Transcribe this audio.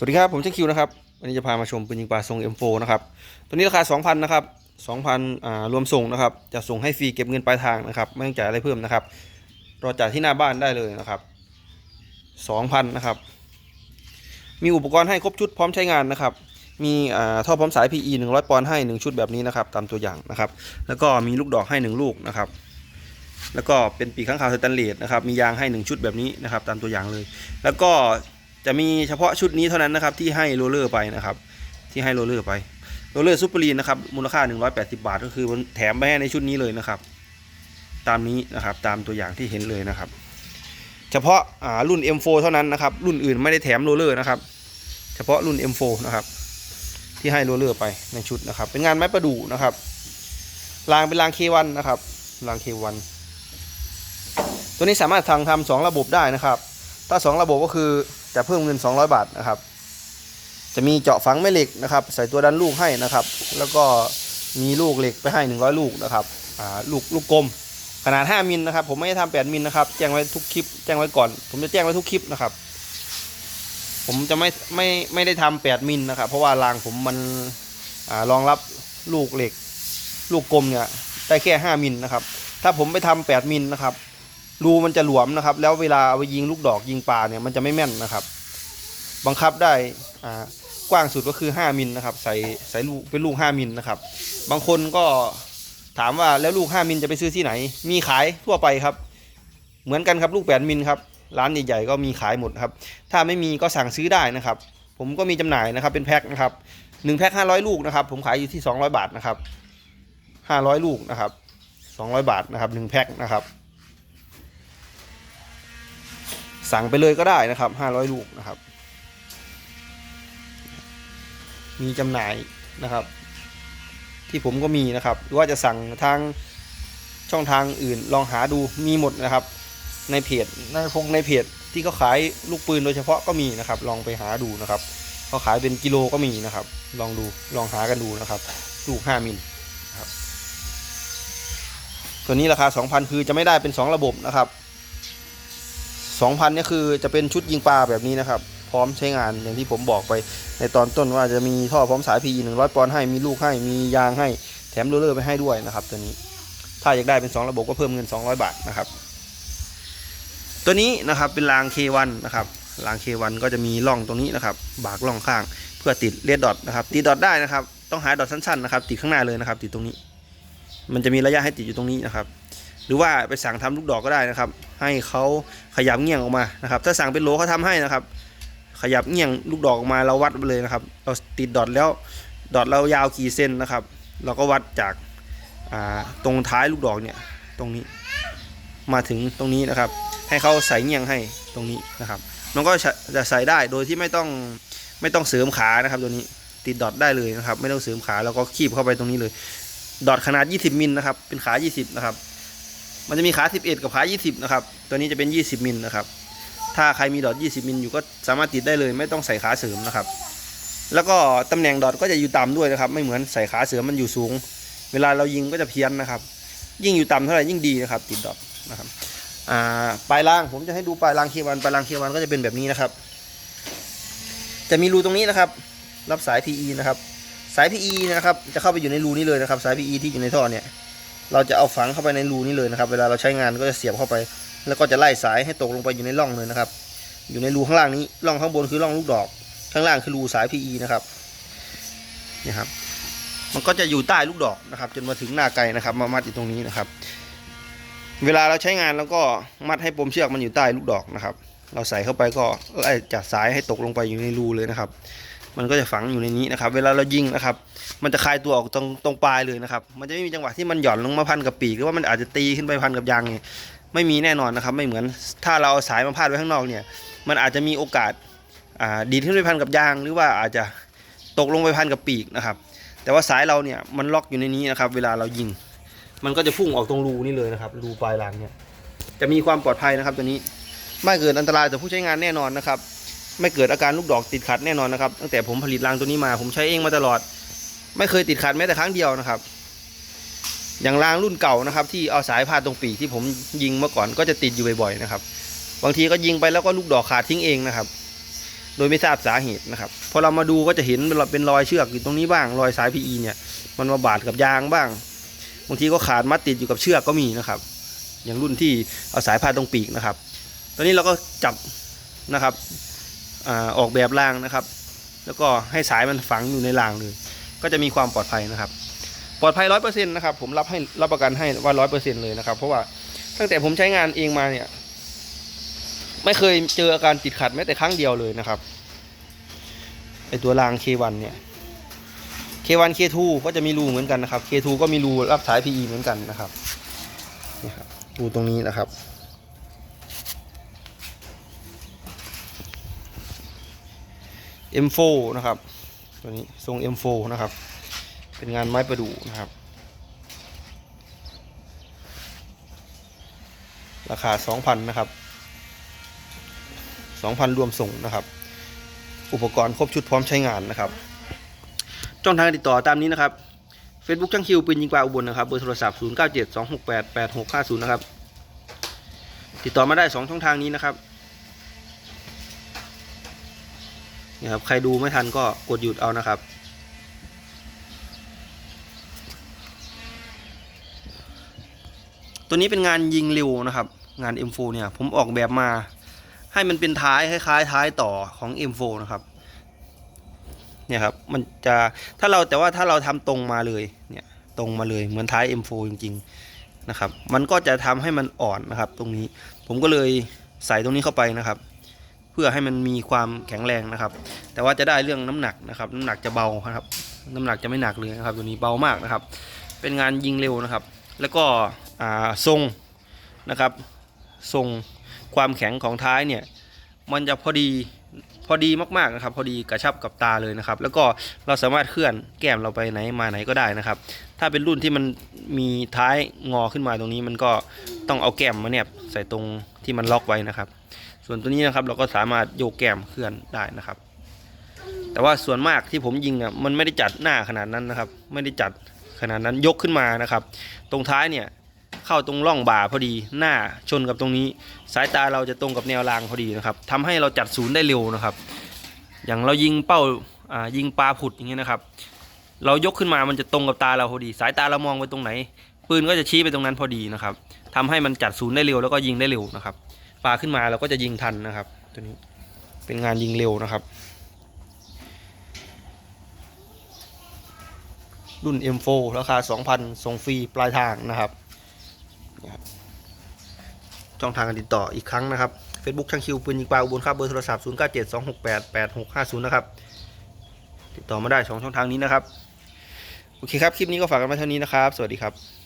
สวัสดีครับผมเช่คิวนะครับวันนี้จะพามาชมปืนยิงปลาทรง M4 นะครับตัวนี้ราคา 2,000นะครับ2,000อ่ารวมส่งนะครับจะส่งให้ฟรีเก็บเงินปลายทางนะครับไม่ต้องจ่ายอะไรเพิ่มนะครับรอจ่ายที่หน้าบ้านได้เลยนะครับ2,000นะครับมีอุปกรณ์ให้ครบชุดพร้อมใช้งานนะครับมีอ่าท่อพร้อมสาย PE 100 ปอนด์ให้ 1 ชุดแบบนี้นะครับตามตัวอย่างนะครับแล้วก็มีลูกดอกให้ 1 ลูกนะครับแล้วก็เป็นปีกข้างคาวสแตนเลสนะครับมียางให้ 1 ชุดแบบนี้นะครับตามตัวอย่างเลย แล้วก็ จะมีเฉพาะชุดนี้เท่านั้นนะครับที่ให้โรเลอร์ไปนะครับ ที่ให้โรเลอร์ไปโรเลอร์ซูเปอร์ลีนนะครับมูลค่า 180 บาท ก็คือมันแถมไปให้ในชุดนี้เลยนะครับ ตามนี้นะครับตามตัวอย่างที่เห็นเลยนะครับ เฉพาะารุ่น M4 เท่านั้นนะครับ รุ่นอื่นไม่ได้แถมโรเลอร์นะครับ เฉพาะรุ่น M4 นะครับ ที่ให้โรเลอร์ไปในชุดนะครับ เป็นงานไม้ประดู่นะครับรางเป็นราง K1 นะครับราง K1 ตัวนี้สามารถสั่งทำสองระบบได้นะครับ ถ้า 2 ระบบก็คือ จะเพิ่มเงิน 200 บาทนะครับ จะมีเจาะฝังแม่เหล็กนะครับ ใส่ตัวดันลูกให้นะครับ แล้วก็มีลูกเหล็กไปให้ 100 ลูกนะครับลูกลูกกลมขนาด 5มิลนะครับ ผมไม่ได้ทำ8มิลนะครับ แจ้งไว้ทุกคลิป แจ้งไว้ก่อน ผมจะแจ้งไว้ทุกคลิปนะครับ ผมจะไม่ไม่ไม่ได้ทำ8มิลนะครับ เพราะว่ารางผมมันอรองรับลูกเหล็ก ลูกกลมเนี่ยได้แค่ 5มิลนะครับ ถ้าผมไปทำ8มิลนะครับ รูมันจะหลวมนะครับ แล้วเวลาเอาไปยิงลูกดอกยิงปลาเนี่ยมันจะไม่แม่นนะครับ บังคับได้อ่ากว้างสุดก็คือ 5มิลนะครับ ใส่ใส่ลูกเป็นลูก 5มิลนะครับ บางคนก็ถามว่าแล้วลูก 5มิลจะไปซื้อที่ไหน มีขายทั่วไปครับ เหมือนกันครับลูก8มิลครับร้านใหญ่ๆก็มีขายหมดครับ ถ้าไม่มีก็สั่งซื้อได้นะครับ ผมก็มีจำหน่ายนะครับ เป็นแพ็คนะครับหนึ่งแพ็ค500ลูกนะครับ ผมขายอยู่ที่200บาทนะครับ500ลูกนะครับ200บาทนะครับหนึ่งแพ็คนะครับ สั่งไปเลยก็ได้นะครับ 500 ลูกนะครับ มีจำหน่ายนะครับ ที่ผมก็มีนะครับ หรือว่าจะสั่งทางช่องทางอื่นลองหาดูมีหมดนะครับ ในเพจในพงในเพจที่เขาขายลูกปืนโดยเฉพาะก็มีนะครับ ลองไปหาดูนะครับเขาขายเป็นกิโลก็มีนะครับ ลองดูลองหากันดูนะครับ ลูก 5มิลครับตัวนี้ราคา 2,000 คือจะไม่ได้เป็น 2 ระบบนะครับ 2,000เนี่ยคือจะเป็นชุดยิงปลาแบบนี้นะครับ พร้อมใช้งานอย่างที่ผมบอกไปในตอนต้นว่าจะมีท่อพร้อมสาย PE 100 ปอนด์ให้มีลูกให้มียางให้แถมโรเลอร์ไปให้ด้วยนะครับ ตัวนี้ถ้าอยากได้เป็น 2 ระบบก็เพิ่มเงิน 200 บาทนะครับ ตัวนี้นะครับเป็นราง K1 นะครับราง K1 ก็จะมีร่องตรงนี้นะครับ บากร่องข้าง เพื่อติดเลดดอทนะครับติดดอทได้นะครับ ต้องหาดอทสั้นๆนะครับติดข้างหน้าเลยนะครับ ติดตรงนี้ มันจะมีระยะให้ติดอยู่ตรงนี้นะครับ หรือว่าไปสั่งทำลูกดอกก็ได้นะครับ ให้เขาขยับเงี่ยงออกมานะครับ ถ้าสั่งเป็นโลเขาทำให้นะครับ ขยับเงี่ยงลูกดอกออกมาเราวัดไปเลยนะครับ เราติดดอทแล้วดอทเรายาวกี่เซนนะครับ เราก็วัดจากาตรงท้ายลูกดอกเนี่ยตรงนี้มาถึงตรงนี้นะครับ ให้เขาใส่เงี่ยงให้ตรงนี้นะครับมันก็จะใส่ได้โดยที่ไม่ต้องไม่ต้องเสริมขานะครับ ตัวนี้ติดดอทได้เลยนะครับ ไม่ต้องเสริมขาแล้วก็คีบเข้าไปตรงนี้เลย ดอทขนาด 20มิลนะครับเป็นขา 20 นะครับ มันจะมีขา 11 กับขา 20 นะครับ ตัวนี้จะเป็น 20 มิลนะครับ ถ้าใครมีดอท20 มิลอยู่ก็สามารถติดได้เลย ไม่ต้องใส่ขาเสริมนะครับ แล้วก็ตำแหน่งดอทก็จะอยู่ต่ำด้วยนะครับ ไม่เหมือนใส่ขาเสริมมันอยู่สูง เวลาเรายิงก็จะเพี้ยนนะครับ ยิ่งอยู่ต่ำเท่าไหร่ยิ่งดีนะครับ ติดดอทนะครับอ่าปลายรางผมจะให้ดูปลายรางเควันปลายรางเควันก็จะเป็นแบบนี้นะครับ จะมีรูตรงนี้นะครับ รับสาย PE นะครับ สาย PE นะครับ จะเข้าไปอยู่ในรูนี้เลยนะครับ สาย PE ที่อยู่ในท่อเนี่ย เราจะเอาฝังเข้าไปในรูนี้เลยนะครับ เวลาเราใช้งานก็จะเสียบเข้าไป แล้วก็จะไล่สายให้ตกลงไปอยู่ในร่องเลยนะครับ อยู่ในรูข้างล่างนี้ร่องข้างบนคือร่องลูกดอก ข้างล่างคือรูสาย PE นะครับนี่ครับ มันก็จะอยู่ใต้ลูกดอกนะครับ จนมาถึงหน้าไกลนะครับ มามัดอยู่ตรงนี้นะครับ เวลาเราใช้งานแล้วก็มัดให้ปมเชือกมันอยู่ใต้ลูกดอกนะครับ เราใส่เข้าไปก็ไล่จัดสายให้ตกลงไปอยู่ในรูเลยนะครับ มันก็จะฝังอยู่ในนี้นะครับ เวลาเรายิงนะครับ มันจะคลายตัวออกตรงตรงปลายเลยนะครับ มันจะไม่มีจังหวะที่มันหย่อนลงมาพันกับปีกหรือว่ามันอาจจะตีขึ้นไปพันกับยางเนี่ยไม่มีแน่นอนนะครับ ไม่เหมือนถ้าเราเอาสายมาพาดไว้ข้างนอกเนี่ย มันอาจจะมีโอกาสอ่าดีดขึ้นไปพันกับยาง หรือว่าอาจจะตกลงไปพันกับปีกนะครับ แต่ว่าสายเราเนี่ยมันล็อกอยู่ในนี้นะครับ เวลาเรายิง มันก็จะพุ่งออกตรงรูนี่เลยนะครับ รูปลายรางเนี่ยจะมีความปลอดภัยนะครับตัวนี้ไม่เกิดอันตรายต่อผู้ใช้งานแน่นอนนะครับ ไม่เกิดอาการลูกดอกติดขัดแน่นอนนะครับ ตั้งแต่ผมผลิตรางตัวนี้มา ผมใช้เองมาตลอด ไม่เคยติดขัดแม้แต่ครั้งเดียวนะครับ อย่างรางรุ่นเก่านะครับ ที่เอาสายพาดตรงปีกที่ผมยิงเมื่อก่อนก็จะติดอยู่บ่อยๆนะครับ บางทีก็ยิงไปแล้วก็ลูกดอกขาดทิ้งเองนะครับ โดยไม่ทราบสาเหตุนะครับพอเรามาดูก็จะเห็นเป็นรอยเชือกอยู่ตรงนี้บ้าง รอยสาย PE เนี่ย มันมาบาดกับยางบ้างบางทีก็ขาดมัดติดอยู่กับเชือกก็มีนะครับ อย่างรุ่นที่เอาสายพาดตรงปีกนะครับ ตอนนี้เราก็จับนะครับ อออกแบบรางนะครับ แล้วก็ให้สายมันฝังอยู่ในรางเลย ก็จะมีความปลอดภัยนะครับ ปลอดภัยร้อยเปอร์เซ็นต์นะครับ ผมรับให้รับประกันให้ว่าร้อยเปอร์เซ็นต์เลยนะครับ เพราะว่าตั้งแต่ผมใช้งานเองมาเนี่ย ไม่เคยเจออาการติดขัดแม้แต่ครั้งเดียวเลยนะครับไอตัวราง K1 เนี่ย K1 K2 ก็จะมีรูเหมือนกันนะครับ K2 ก็มีรูรับสาย PE เหมือนกันนะครับนี่ครับรูตรงนี้นะครับ M4 นะครับ ตัวนี้ทรง M4 นะครับ เป็นงานไม้ประดู่นะครับ ราคา 2,000 นะครับ 2,000 รวมส่งนะครับ อุปกรณ์ครบชุดพร้อมใช้งานนะครับช่องทางติดต่อตามนี้นะครับ Facebook ช่างคิวปืนยิงปลาอุบลนะครับ เบอร์โทรศัพท์ 0 9 7 2 6 8 8 6 5 0 นะครับ ติดต่อมาได้ 2 ช่องทางนี้นะครับ ครับ ใครดูไม่ทันก็กดหยุดเอานะครับ ตัวนี้เป็นงานยิงเร็วนะครับ งาน M4 เนี่ย ผมออกแบบมาให้มันเป็นท้ายคล้ายๆท้ายต่อของ M4 นะครับ เนี่ยครับ มันจะถ้าเราแต่ว่าถ้าเราทำตรงมาเลย เนี่ย ตรงมาเลยเหมือนท้าย M4 จริง ๆนะครับ มันก็จะทำให้มันอ่อนนะครับ ตรงนี้ ผมก็เลยใส่ตรงนี้เข้าไปนะครับ พื่อให้มันมีความแข็งแรงนะครับ แต่ว่าจะได้เรื่องน้ำหนักนะครับน้ำหนักจะเบาครับ น้ำหนักจะไม่หนักเลยนะครับตัวนี้เบามากนะครับ เป็นงานยิงเร็วนะครับ แล้วก็อ่าทรงนะครับทรงความแข็งของท้ายเนี่ยมันจะพอดีพอดีมากๆนะครับ พอดีกระชับกับตาเลยนะครับ แล้วก็เราสามารถเคลื่อนแก้มเราไปไหนมาไหนก็ได้นะครับ ถ้าเป็นรุ่นที่มันมีท้ายงอขึ้นมาตรงนี้ มันก็ต้องเอาแก้มมาเนี่ยใส่ตรงที่มันล็อกไว้นะครับ ส่วนตัวนี้นะครับเราก็สามารถโยกแกมเคลื่อนได้นะครับ แต่ว่าส่วนมากที่ผมยิงอะมันไม่ได้จัดหน้าขนาดนั้นนะครับ ไม่ได้จัดขนาดนั้นยกขึ้นมานะครับ ตรงท้ายเนี่ยเข้าตรงร่องบ่าพอดีหน้าชนกับตรงนี้ สายตาเราจะตรงกับแนวรางพอดีนะครับทำให้เราจัดศูนย์ได้เร็วนะครับ อย่างเรายิงเป้าอ่ายิงปลาผุดอย่างเงี้ยนะครับ เรายกขึ้นมามันจะตรงกับตาเราพอดี สายตาเรามองไปตรงไหน ปืนก็จะชี้ไปตรงนั้นพอดีนะครับทำให้มันจัดศูนย์ได้เร็วแล้วก็ยิงได้เร็วนะครับ ลาขึ้นมาเราก็จะยิงทันนะครับ ตัวนี้เป็นงานยิงเร็วนะครับ รุ่น M4 ราคา 2,000 ส่งฟรีปลายทางนะครับช่องทางการติดต่ออีกครั้งนะครับ Facebook ช่างคิวปืนยิงปลาอุบลครับเบอร์โทรศัพท์ 0 9 7 2 6 8 8 6 5 0 นะครับ ติดต่อมาได้สองช่องทางนี้นะครับ โอเคครับ คลิปนี้ก็ฝากกันไว้เท่านี้นะครับ สวัสดีครับ